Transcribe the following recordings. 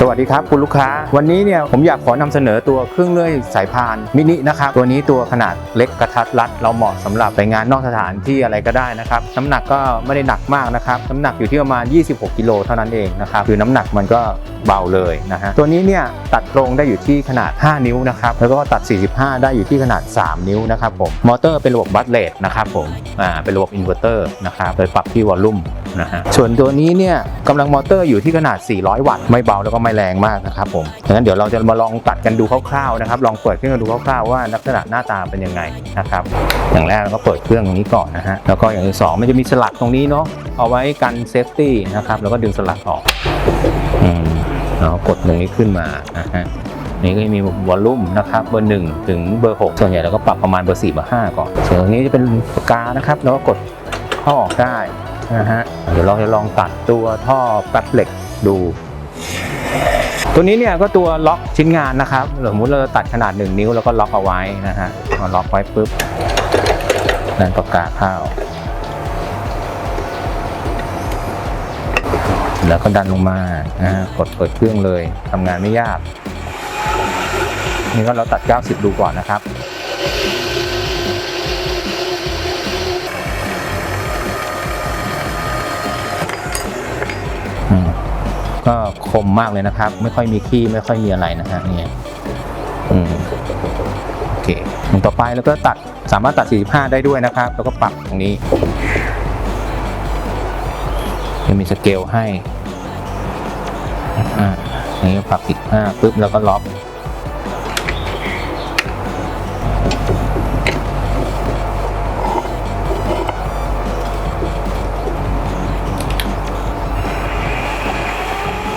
สวัสดีครับคุณลูกค้า วันนี้เนี่ยผมอยากขอนำเสนอตัวเครื่องเลื่อยสายพานมินินะครับตัวนี้ตัวขนาดเล็กกระทัดรัด เราเหมาะสำหรับไปงานนอกสถานที่อะไรก็ได้นะครับน้ำหนักก็ไม่ได้หนักมากนะครับน้ำหนักอยู่ที่ประมาณ 26 กิโลเท่านั้นเองนะครับคือน้ำหนักมันก็เบาเลยนะฮะตัวนี้เนี่ยตัดตรงได้อยู่ที่ขนาด 5 นิ้วนะครับแล้วก็ตัด 45 ได้อยู่ที่ขนาด 3 นิ้วนะครับผมมอเตอร์เป็นระบบบัตเลตนะครับผมอ่าเป็นระบบอินเวอร์เตอร์นะครับโดยปรับที่วอลลุ่ม นะฮะส่วนตัวนี้เนี่ยกำลังมอเตอร์อยู่ที่ขนาด 400 วัตต์ไม่เบาแล้วก็ไม่แรงมากนะครับผมงั้นเดี๋ยวเราจะมาลองตัดกันดูคร่าวๆนะครับลองเปิดเครื่องดูคร่าวๆว่าลักษณะหน้าตาเป็นยังไงนะครับอย่างแรกเราก็เปิดเครื่องตรงนี้ก่อนนะฮะแล้วก็อย่างที่สองมันจะมีสลักตรงนี้เนาะเอาไว้กันเซฟตี้นะครับแล้วก็ดึงสลักออกอืมแล้วกดตรงนี้ขึ้นมานะฮะนี่ก็จะมีวอลลุ่มนะครับเบอร์หนึ่งถึงเบอร์หกส่วนใหญ่เราก็ปรับประมาณเบอร์สี่เบอร์ห้าก่อนส่วนตรงนี้จะเป็นปากกานะครับ แล้วก็กดท่อออกได้นะฮะ เดี๋ยวเราจะลองตัดตัวท่อแป๊บเหล็กดู ตัวนี้เนี่ยก็ตัวล็อกชิ้นงานนะครับสมมติเราตัดขนาด 1 นิ้วแล้วก็ล็อกเอาไว้นะฮะพอล็อกไว้ปุ๊บดันปากกาเข้าแล้วก็ดันลงมานะฮะกดเปิดเครื่องเลยทำงานไม่ยากนี่ก็เราตัด 90 ดูก่อนนะครับ ก็คมมากเลยนะครับ ไม่ค่อยมีขี้ไม่ค่อยมีอะไรนะฮะเนี่ยอืมโอเคอย่างต่อไปแล้วก็ตัดสามารถตัด 45 ได้ด้วยนะครับ แล้วก็ปรับตรงนี้จะมีสเกลให้อ่านี้ปรับ 15ปุ๊บแล้วก็ล็อก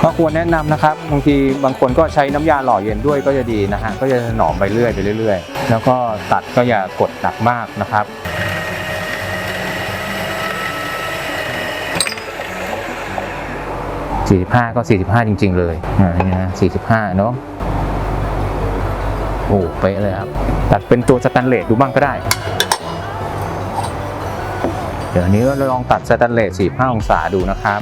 ก็ควรแนะนำนะครับบางทีบางคนก็ใช้น้ำยาหล่อเย็นด้วยก็จะดีนะฮะก็จะหนอมไปเรื่อยไปเรื่อย ๆ แล้วก็ตัดก็อย่ากดหนักมากนะครับ45 ก็ 45 จริง ๆ เลยอ่านี่นะ45 เนาะโอ้เป๊ะเลยครับ ตัดเป็นตัวสแตนเลสดูบ้างก็ได้ เดี๋ยวนี้เราลองตัดสแตนเลส45 องศาดูนะครับ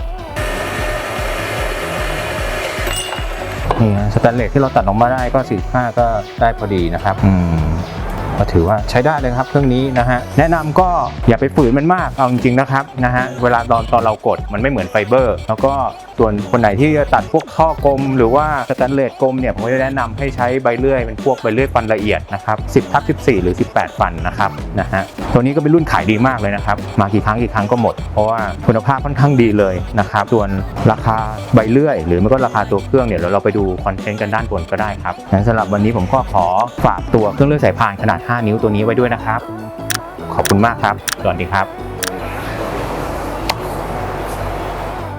นี่ฮะสแตนเลสที่เราตัดออกมาได้ก็45ก็ได้พอดีนะครับอืม ก็ถือว่าใช้ได้เลยครับเครื่องนี้นะฮะแนะนำก็อย่าไปฝืนมันมากเอาจริงๆนะครับนะฮะเวลาตอนตอนเรากดมันไม่เหมือนไฟเบอร์ แล้วก็ส่วนคนไหนที่จะตัดพวกท่อกลม หรือว่าสแตนเลสกลมเนี่ยผมจะแนะนำให้ใช้ใบเลื่อยเป็นพวกใบเลื่อยฟันละเอียดนะครับ10ทับ14 หรือ 18 ฟันนะครับนะฮะตัวนี้ก็เป็นรุ่นขายดีมากเลยนะครับมากี่ครั้งกี่ครั้งก็หมด เพราะว่าคุณภาพค่อนข้างดีเลยนะครับส่วนราคาใบเลื่อย หรือไม่ก็ราคาตัวเครื่องเนี่ยเดี๋ยวเราไปดูคอนเทนต์กันด้านบนก็ได้ครับงั้นสำหรับวันนี้ผมก็ขอฝากตัวเครื่องเลื่อยสายพานขนาด5 นิ้วตัวนี้ไว้ด้วยนะครับ ขอบคุณมากครับ สวัสดีครับ